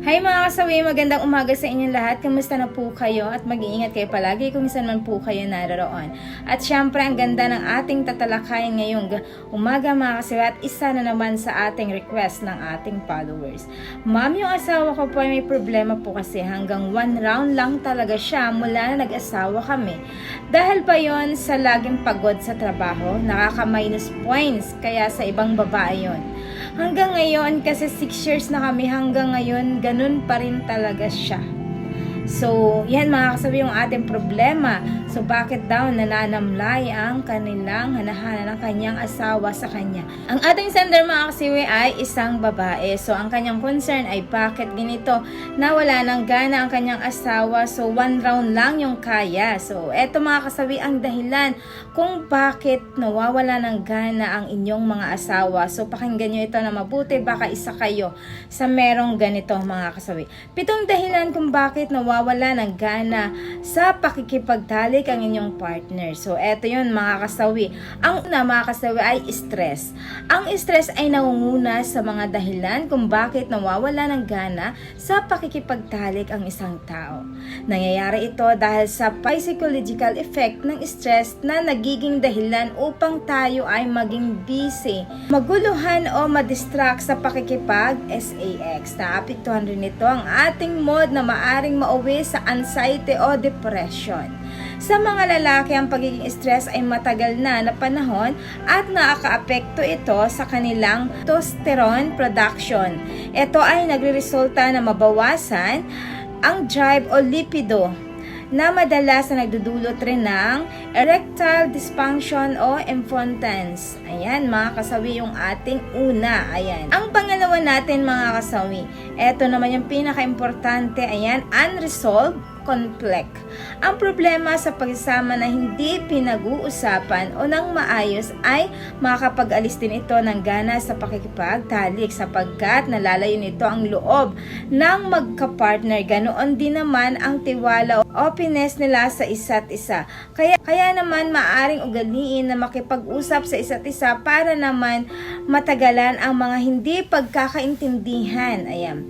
Hi mga kasawi, magandang umaga sa inyong lahat. Kamusta na po kayo? At mag-iingat kayo palagi kung saan man po kayo naroroon. At syempre, ang ganda ng ating tatalakayan ngayong ga- umaga mga kasawi at isa na naman sa ating request ng ating followers. Ma'am, yung asawa ko po ay may problema po kasi hanggang one round lang talaga siya mula na nag-asawa kami. Dahil pa yon sa laging pagod sa trabaho, nakaka-minus points kaya sa ibang babae yon. Hanggang ngayon, kasi 6 years na kami, hanggang ngayon, ganun pa rin talaga siya. So, yan mga kasabi yung ating problema. So, bakit daw nananamlay ang kanilang hanahanan ng kanyang asawa sa kanya? Ang ating sender mga kasiwi ay isang babae. So, ang kanyang concern ay bakit ganito na wala nang gana ang kanyang asawa. So, one round lang yung kaya. So, eto mga kasawi ang dahilan kung bakit nawawala ng gana ang inyong mga asawa. So, pakinggan nyo ito na mabuti. Baka isa kayo sa merong ganito mga kasawi. Pitong dahilan kung bakit nawawala ng gana sa pakikipagtalik ang inyong partner. So, eto yun mga kasawi. Ang una mga kasawi ay stress. Ang stress ay nangunguna sa mga dahilan kung bakit nawawala ng gana sa pakikipagtalik ang isang tao. Nangyayari ito dahil sa psychological effect ng stress na nagiging dahilan upang tayo ay maging busy, maguluhan o madistract sa pakikipag SAX. Naapektuhan rin ito ang ating mood na maaring mauwi sa anxiety o depression. Sa mga lalaki, ang pagiging stress ay matagal na na panahon at nakakaapekto ito sa kanilang testosterone production. Ito ay nagreresulta na mabawasan ang drive o lipido na madalas na nagdudulot rin ng erectile dysfunction o impotence. Ayan, mga kasawi yung ating una. Ayan. Ang pangalawa natin, mga kasawi, eto naman yung pinaka-importante, ayan, unresolved conflict. Ang problema sa pagsasama na hindi pinag-uusapan o ng maayos ay makakapag-alis din ito ng gana sa pakikipagtalik sapagkat nalalayo nito ang loob ng magka-partner. Ganoon din naman ang tiwala o openness nila sa isa't isa. Kaya, kaya naman maaring ugaliin na makipag-usap sa isa't isa para naman matagalan ang mga hindi pagkakaintindihan. Ayan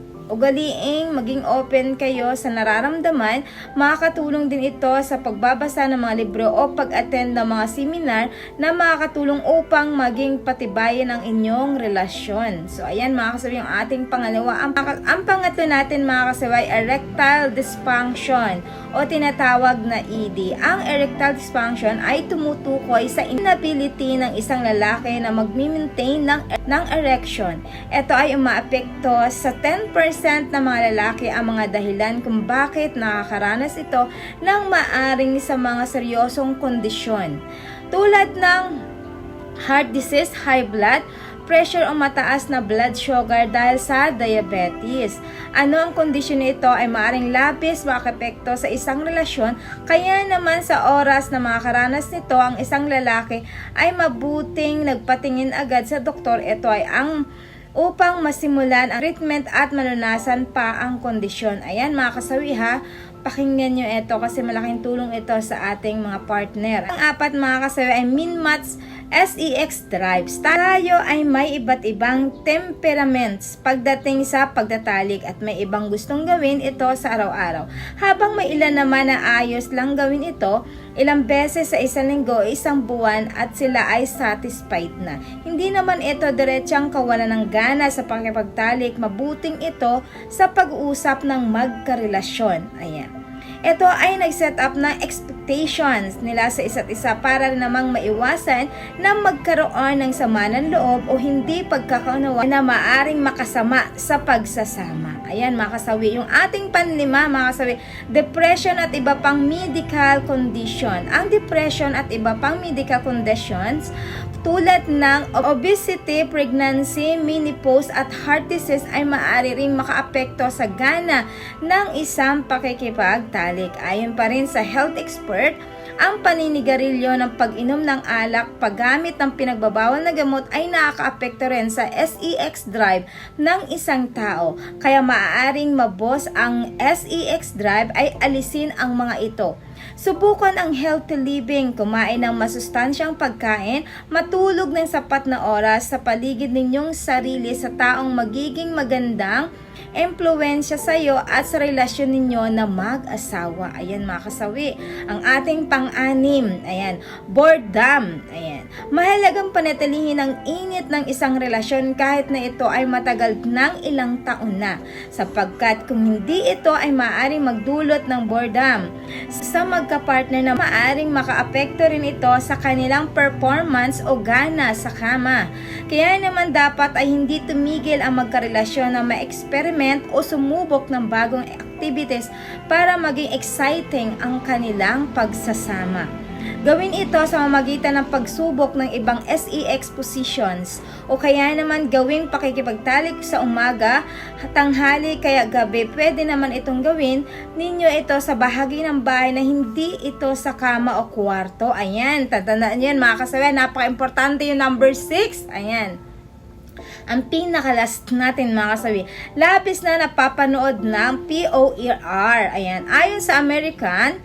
ugaliing maging open kayo sa nararamdaman, makakatulong din ito sa pagbabasa ng mga libro o pag-attend ng mga seminar na makakatulong upang maging patibayan ang inyong relasyon. So, ayan mga kasabi yung ating pangalawa. Ang, ang pangatlo natin mga kasabi erectile dysfunction o tinatawag na ED. Ang erectile dysfunction ay tumutukoy sa inability ng isang lalaki na mag-maintain ng, ng erection. Ito ay umaapekto sa 10% ng mga lalaki ang mga dahilan kung bakit nakakaranas ito ng maaring sa mga seryosong kondisyon. Tulad ng heart disease, high blood, pressure o mataas na blood sugar dahil sa diabetes. Ano ang kondisyon nito ay maaring labis makapekto sa isang relasyon, kaya naman sa oras na makakaranas nito ang isang lalaki ay mabuting nagpatingin agad sa doktor. Ito ay ang upang masimulan ang treatment at malunasan pa ang kondisyon. Ayan mga kasawi ha, pakinggan nyo ito kasi malaking tulong ito sa ating mga partner. Ang apat mga kasawi ay min-mats SEX drives. Tayo ay may iba't ibang temperaments pagdating sa pagtatalik at may ibang gustong gawin ito sa araw-araw. Habang may ilan naman na ayos lang gawin ito, ilang beses sa isang linggo, isang buwan at sila ay satisfied na. Hindi naman ito diretsang kawalan ng gana sa pakipagtalik, mabuting ito sa pag-uusap ng magkarelasyon. Ayan. Ito ay nag-set up ng expectations nila sa isa't isa para namang maiwasan na magkaroon ng sama ng loob o hindi pagkakaunawa na maaring makasama sa pagsasama. Ayan mga kasawi, yung ating panlima mga kasawi, depression at iba pang medical condition. Ang depression at iba pang medical conditions tulad ng obesity, pregnancy, menopause at heart disease ay maaari ring makaapekto sa gana ng isang pakikipagtalik. Ayon pa rin sa health expert, ang paninigarilyo ng pag-inom ng alak, paggamit ng pinagbabawal na gamot ay nakakaapekto rin sa SEX drive ng isang tao. Kaya maaaring mabos ang SEX drive ay alisin ang mga ito. Subukan ang healthy living, kumain ng masustansyang pagkain, matulog ng sapat na oras sa paligid ninyong sarili sa taong magiging magandang impluensya sa iyo at sa relasyon ninyo na mag-asawa. Ayan mga kasawi. Ang ating pang-anim, ayan, boredom. Ayan. Mahalagang panatilihin ang init ng isang relasyon kahit na ito ay matagal ng ilang taon na sapagkat kung hindi ito ay maaaring magdulot ng boredom sa magka-partner na maaaring makaapekto rin ito sa kanilang performance o gana sa kama. Kaya naman dapat ay hindi tumigil ang magkarelasyon na ma-experiment o sumubok ng bagong activities para maging exciting ang kanilang pagsasama. Gawin ito sa mamagitan ng pagsubok ng ibang SEX positions o kaya naman gawing pakikipagtalik sa umaga, tanghali kaya gabi. Pwede naman itong gawin ninyo ito sa bahagi ng bahay na hindi ito sa kama o kwarto. Ayan, tatandaan nyo yan mga kasabi. Napaka-importante yung number 6. Ayan ang pinakalas natin mga kasabi, labis na napapanood ng POER. Ayan, ayon sa American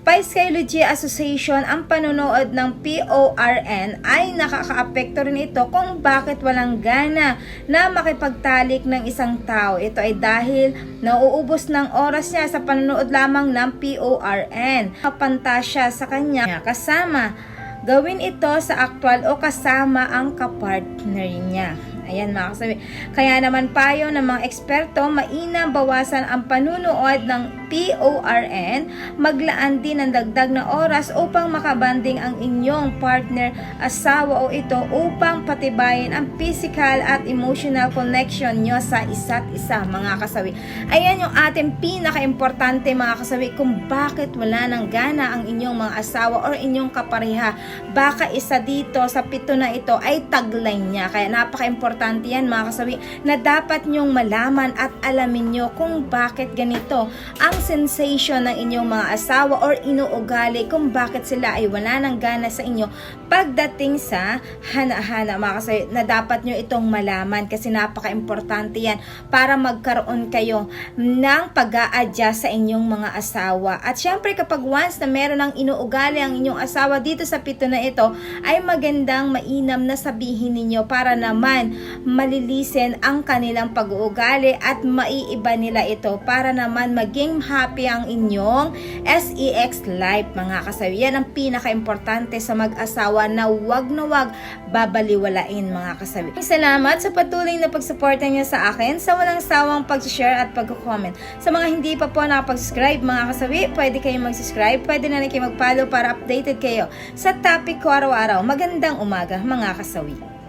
Psychology Association, ang panonood ng PORN ay nakakaapekto rin ito kung bakit walang gana na makipagtalik ng isang tao. Ito ay dahil nauubos ng oras niya sa panonood lamang ng PORN. Kapanta siya sa kanya kasama. Gawin ito sa aktwal o kasama ang kapartner niya. Ayan mga kasabi. Kaya naman payo ng mga eksperto, mainam bawasan ang panunood ng PORN, maglaan din ng dagdag na oras upang makabanding ang inyong partner, asawa o ito upang patibayin ang physical at emotional connection nyo sa isa't isa mga kasawi. Ayan yung ating pinaka-importante mga kasawi kung bakit wala ng gana ang inyong mga asawa or inyong kapareha. Baka isa dito sa pito na ito ay taglay niya. Kaya napaka-importante yan mga kasawi na dapat nyong malaman at alamin nyo kung bakit ganito ang sensation ng inyong mga asawa or inuugali kung bakit sila ay wala ng gana sa inyo pagdating sa hana-hana mga kasawi na dapat nyo itong malaman kasi napaka-importante yan para magkaroon kayo ng pag adjust sa inyong mga asawa. At syempre kapag once na meron ng inuugali ang inyong asawa dito sa pito na ito ay magandang mainam na sabihin ninyo para naman malilisen ang kanilang pag-uugali at maiiba nila ito para naman maging happy ang inyong SEX life mga kasawi. Yan ang pinaka-importante sa mag-asawa na wag na wag babaliwalain mga kasawi. Salamat sa patuloy na pagsuporta niyo sa akin sa walang sawang pag-share at pag-comment. Sa mga hindi pa po nakapag-subscribe mga kasawi, pwede kayong mag-subscribe, pwede na rin kayo mag-follow para updated kayo sa topic ko araw-araw. Magandang umaga mga kasawi.